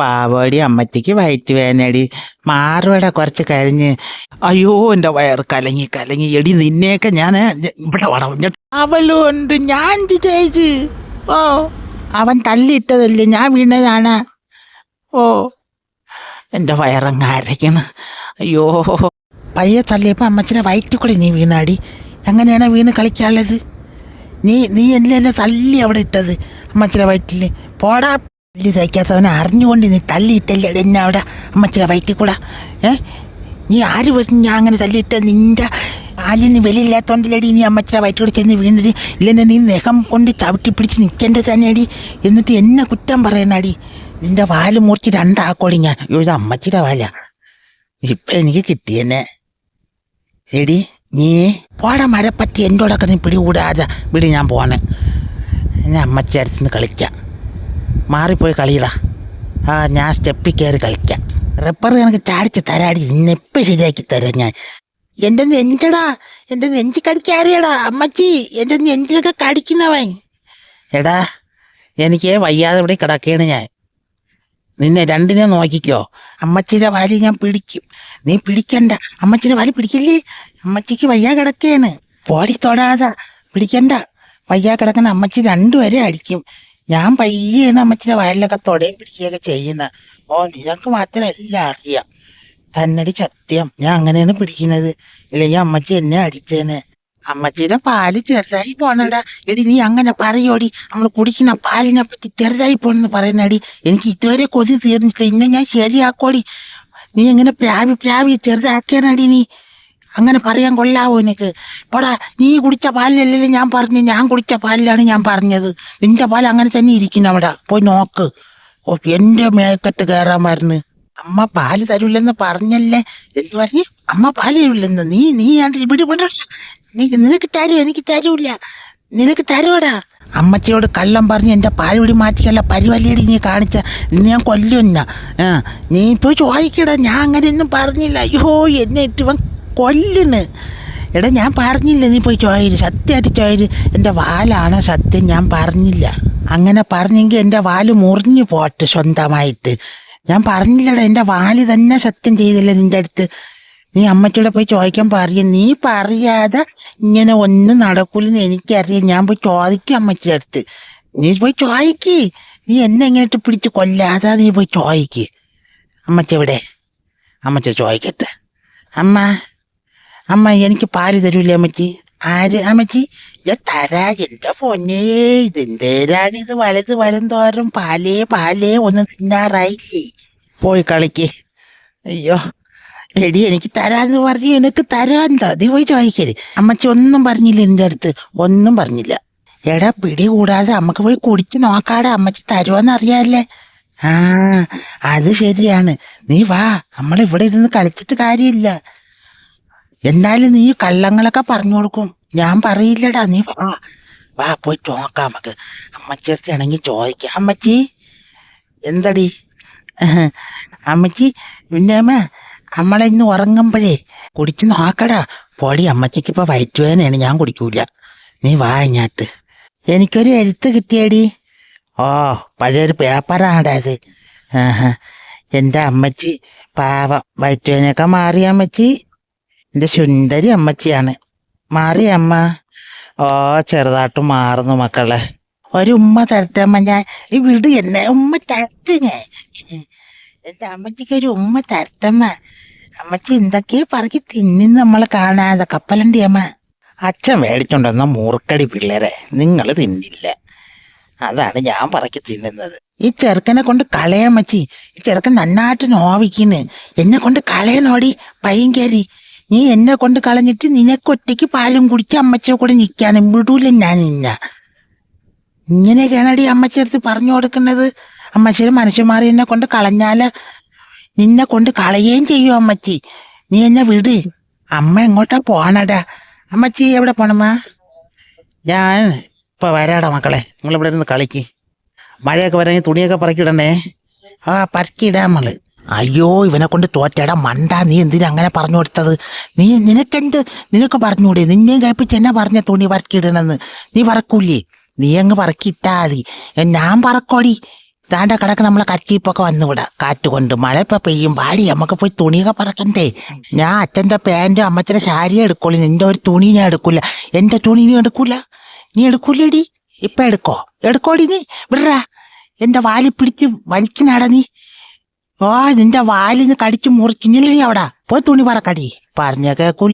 പാവടി അമ്മച്ചിക്ക് വയറ്റ് വേനടി മാറുവട കുറച്ച് കഴിഞ്ഞ്. അയ്യോ എന്റെ വയർ കലങ്ങി കലങ്ങി. എടി നിന്നെയൊക്കെ ഞാൻ ഇവിടെ വളഞ്ഞ അവളുണ്ട് ഞാൻ ചേച്ചി ഓ അവൻ തല്ലിയിട്ടതല്ലേ ഞാൻ വീണതാണ്. ഓ എന്റെ വയറങ്ങ് അരയ്ക്കണം. അയ്യോ പയ്യെ തല്ലിയപ്പോൾ അമ്മച്ചിനെ വയറ്റിൽ കൂടി നീ വീണാടി. എങ്ങനെയാണ് വീണ് കളിക്കാനുള്ളത്? നീ നീ എന്നെ എന്നെ തല്ലി അവിടെ ഇട്ടത്? അമ്മച്ചിനെ വയറ്റിൽ പോടാ. തല്ലി തയ്ക്കാത്തവനെ അറിഞ്ഞുകൊണ്ട് നീ തല്ലിയിട്ടല്ലേ എന്നെ അവിടെ അമ്മച്ചിയുടെ വയറ്റിൽ ഏ? നീ ആര് പറഞ്ഞു ഞാൻ അങ്ങനെ തല്ലിയിട്ട നിന്റെ ആലിന് വെളിയില്ലാത്തോണ്ടില്ലടി നീ അമ്മച്ചിയുടെ വയറ്റിൽ കൂടെ ചെന്ന് വീണത്? ഇല്ലെന്നെ നീ നെഹം കൊണ്ട് ചവിട്ടി പിടിച്ച് നിൽക്കേണ്ടത് തന്നെയടി. എന്നിട്ട് എന്നെ കുറ്റം പറയണടി. നിന്റെ വാൽ മൂർത്തി രണ്ടാക്കോടി ഞാൻ. ഇത് അമ്മച്ചിയുടെ വാല. ഇപ്പം എനിക്ക് കിട്ടിയെന്നെ. എടി നീ പോട മരപ്പറ്റി. എന്റെ കൂടെ നീ പിടികൂടാതെ. വിടി ഞാൻ പോണേ എന്നെ അമ്മച്ചി അടുത്തുനിന്ന് കളിക്കാം. മാറിപ്പോയി കളിയിടാ. ആ ഞാൻ സ്റ്റെപ്പിൽ കയറി കളിക്കാം. റബ്ബർ കണക്ക് ചാടിച്ച് തരാടി നിന്നെപ്പം ശരിയാക്കി തരാം ഞാൻ. എന്റെ നെഞ്ചടാ എന്റെ നെഞ്ച് കടിക്കാറിയടാ അമ്മച്ചി. എന്റെ നെഞ്ചിലൊക്കെ കടിക്കുന്നവൻ. എടാ എനിക്ക് വയ്യാതെ ഇവിടെ കിടക്കുകയാണ് ഞാൻ. നിന്നെ രണ്ടിനെ നോക്കിക്കോ. അമ്മച്ചിയുടെ വാലി ഞാൻ പിടിക്കും. നീ പിടിക്കണ്ട. അമ്മച്ചിയുടെ വാലി പിടിക്കില്ലേ? അമ്മച്ചിക്ക് വയ്യാ കിടക്കുകയാണ് പോടി തൊടാതെ. പിടിക്കണ്ട. വയ്യാ കിടക്കണ അമ്മച്ചി രണ്ടുപേരെ അടിക്കും. ഞാൻ പയ്യാണ് അമ്മച്ചിന്റെ വയലിലൊക്കെ തൊടയും പിടിക്കുകയൊക്കെ ചെയ്യുന്ന. ഓ നിനക്ക് മാത്രം എല്ലാം അറിയാം. തന്നടി സത്യം. ഞാൻ അങ്ങനെയാണ് പിടിക്കുന്നത്. ഇല്ലെങ്കിൽ അമ്മച്ചി എന്നെ അടിച്ചേനെ. അമ്മച്ചിയുടെ പാൽ ചെറുതായി പോണടാ. എടി നീ അങ്ങനെ പറയോടി. നമ്മൾ കുടിക്കുന്ന പാലിനെ പറ്റി ചെറുതായി പോണെന്ന് പറയുന്നടി എനിക്ക് ഇതുവരെ കൊതി തീർന്നിട്ടില്ല. ഇന്നെ ഞാൻ ശരിയാക്കോടി. നീ എങ്ങനെ പ്രാവി പ്രാവി ചെറുതാക്കിയാണടി നീ? അങ്ങനെ പറയാൻ കൊള്ളാവോ എനിക്ക് പടാ നീ കുടിച്ച പാലിലല്ലല്ലോ ഞാൻ പറഞ്ഞു ഞാൻ കുടിച്ച പാലിലാണ് ഞാൻ പറഞ്ഞത്. നിന്റെ പാൽ അങ്ങനെ തന്നെ ഇരിക്കുന്നു അവിടെ. പോയി നോക്ക്. എന്റെ മേക്കറ്റ് കയറാൻ മരുന്ന് അമ്മ പാൽ തരൂലെന്ന് പറഞ്ഞല്ലേ? എന്ത് പറഞ്ഞു? അമ്മ പാൽ തരൂലെന്ന് നീ നീ ആണ്ട് ഇവിടെ ഇവിടെ നിനക്ക് തരൂ എനിക്ക് തരൂല നിനക്ക് തരൂടാ അമ്മച്ചിയോട് കള്ളം പറഞ്ഞ് എന്റെ പാലുപിടി മാറ്റിയല്ല പരിവല്ലിയടി നീ കാണിച്ച. ഞാൻ കൊല്ലുന്ന നീ ഇപ്പോൾ ചോദിക്കടാ. ഞാൻ അങ്ങനെയൊന്നും പറഞ്ഞില്ല. അയ്യോ എന്നെ ഇട്ടിവൻ കൊല്ലുന്ന്. എടാ ഞാൻ പറഞ്ഞില്ല നീ പോയി ചോയര് സത്യമായിട്ട് ചോയര് എന്റെ വാലാണ് സത്യം ഞാൻ പറഞ്ഞില്ല. അങ്ങനെ പറഞ്ഞെങ്കിൽ എന്റെ വാൽ മുറിഞ്ഞു പോട്ട് സ്വന്തമായിട്ട്. ഞാൻ പറഞ്ഞില്ലടാ എന്റെ വാൽ തന്നെ സത്യം ചെയ്തില്ല നിന്റെ അടുത്ത്. നീ അമ്മച്ചോടെ പോയി ചോദിക്കാൻ പറയും. നീ പറയാതെ ഇങ്ങനെ ഒന്നും നടക്കൂലെന്ന് എനിക്കറിയാം. ഞാൻ പോയി ചോദിക്കും അമ്മച്ചിയുടെ അടുത്ത്. നീ പോയി ചോദിക്ക്. നീ എന്നെ എങ്ങനെ പിടിച്ച് കൊല്ലാതെ നീ പോയി ചോദിക്ക്. അമ്മച്ച എവിടെ അമ്മച്ച ചോദിക്കട്ടെ. അമ്മ. അമ്മ എനിക്ക് പാൽ തരൂലേ അമ്മച്ചി? ആര്? അമ്മച്ചി ഞാൻ തരാ എന്റെ പൊന്നേ ഇതെന്തേരാണ് ഇത്? വലത് വലം തോറും പാലേ പാലേ ഒന്ന് തിന്നാറായില്ലേ? പോയി കളിക്ക്. അയ്യോ എടി എനിക്ക് തരാന്ന് പറഞ്ഞു എനിക്ക് തരാന്താ? നീ പോയി ചോദിക്കൽ. അമ്മച്ചി ഒന്നും പറഞ്ഞില്ല എന്റെ അടുത്ത്. ഒന്നും പറഞ്ഞില്ല. എടാ പിടി കൂടാതെ അമ്മയ്ക്ക് പോയി കുടിച്ച് നോക്കാടെ. അമ്മച്ചി തരുമോന്ന് അറിയാല്ലേ? ആ അത് ശരിയാണ്. നീ വാ നമ്മളിവിടെ ഇരുന്ന് കളിച്ചിട്ട് കാര്യമില്ല. എന്നാലും നീ കള്ളങ്ങളൊക്കെ പറഞ്ഞു കൊടുക്കും. ഞാൻ പറയില്ലടാ നീ വാ. വാ പോയി ചോക്കാം നമുക്ക്. അമ്മച്ചി അടുത്താണെങ്കിൽ ചോദിക്കാം. അമ്മച്ചി എന്തടി? അമ്മച്ചി പിന്നെ അമ്മ നമ്മളെ ഇന്ന് ഉറങ്ങുമ്പോഴേ കുടിച്ച് നോക്കടാ. പൊടി അമ്മച്ചിക്ക് ഇപ്പൊ വയറ്റുവേദനയാണ് ഞാൻ കുടിക്കൂല. നീ വാ ഇങ്ങാട്ട്. എനിക്കൊരു എഴുത്ത് കിട്ടിയടി. ഓ പഴയൊരു പേപ്പറാണ് അത്. എന്റെ അമ്മച്ചി പാവം. വയറ്റുവേദനയൊക്കെ മാറിയ അമ്മച്ചി. എന്റെ സുന്ദരി അമ്മച്ചിയാണ്. മാറി അമ്മ ഓ ചെറുതായിട്ട് മാറുന്നു മക്കളെ. ഒരു ഉമ്മ തരട്ടമ്മ ഞാൻ ഈ വിട് എന്നെ ഉമ്മ തരട്ട് ഞാൻ. എന്റെ അമ്മച്ചിക്ക് ഒരു ഉമ്മ തരട്ടമ്മ അമ്മച്ചി എന്തൊക്കെയോ പറക്കി തിന്നുന്ന നമ്മളെ കാണാതെ കപ്പലണ്ടി അമ്മ. അച്ഛൻ മേടിച്ചോണ്ടെന്ന മൂർക്കടി പിള്ളേരെ നിങ്ങൾ തിന്നില്ല. അതാണ് ഞാൻ പറക്കി തിന്നുന്നത്. ഈ ചെറുക്കനെ കൊണ്ട് കളയാൻ മച്ചി ഈ ചെറുക്കൻ നന്നായിട്ട് നോവിക്കുന്നു. എന്നെ കൊണ്ട് കളയണോടി പയ്യങ്കേരി നീ എന്നെ കൊണ്ട് കളഞ്ഞിട്ട് നിനക്കൊറ്റയ്ക്ക് പാലും കുടിച്ച് അമ്മച്ചിയെ കൂടെ നിൽക്കാനും വിടൂല ഞാൻ നിന്ന. ഇങ്ങനെയൊക്കെയാണടി അമ്മച്ചി അടുത്ത് പറഞ്ഞു കൊടുക്കുന്നത്. അമ്മച്ചിയുടെ മനുഷ്യന്മാർ എന്നെ കൊണ്ട് കളഞ്ഞാൽ നിന്നെ കൊണ്ട് കളയുകയും ചെയ്യും അമ്മച്ചി. നീ എന്നെ വിട്. അമ്മ എങ്ങോട്ടാ പോണടാ അമ്മച്ചി എവിടെ പോണമ്മാ? ഞാൻ ഇപ്പൊ വരാടാ മക്കളെ. നിങ്ങൾ ഇവിടെ ഇരുന്ന് കളിക്ക്. മഴയൊക്കെ വരാമെങ്കിൽ തുണിയൊക്കെ പറക്കിടണേ ആ പറക്കിടാമൾ അയ്യോ ഇവനെ കൊണ്ട് തോറ്റടാ മണ്ട നീ എന്തിനാ അങ്ങനെ പറഞ്ഞു കൊടുത്തത്? നീ നിനക്കെന്ത് നിനക്ക് പറഞ്ഞൂടെ? നിന്നെയും കഴിപ്പിച്ച് എന്നെ പറഞ്ഞ തുണി പറക്കിടണമെന്ന് നീ പറക്കൂലേ നീ അങ്ങ് പറക്കിയിട്ടാ മതി. ഞാൻ പറക്കോടി താണ്ട കടക്ക് നമ്മളെ കച്ചിപ്പൊക്കെ വന്നുകൂടാ കാറ്റ് കൊണ്ട് മഴ ഇപ്പൊ പെയ്യും. പാടി നമുക്ക് പോയി തുണിയൊക്കെ പറക്കണ്ടേ? ഞാൻ അച്ഛന്റെ പാന്റും അമ്മച്ചന്റെ സാരിയും എടുക്കുള്ളൂ. നിന്റെ ഒരു തുണി ഞാൻ എടുക്കൂല. എന്റെ തുണി നീ എടുക്കൂല? നീ എടുക്കൂലടി ഇപ്പൊ എടുക്കോ? എടുക്കോടി നീ? വിടറാ. എന്റെ വാലി പിടിച്ച് വലിക്കണാടാ നീ. ഓ നിന്റെ വാലിന്ന് കടിച്ചു മുറിക്കുന്നില്ലേ അവിടെ. പോയി തുണി പറക്കടി പറഞ്ഞ കേൾക്കൂല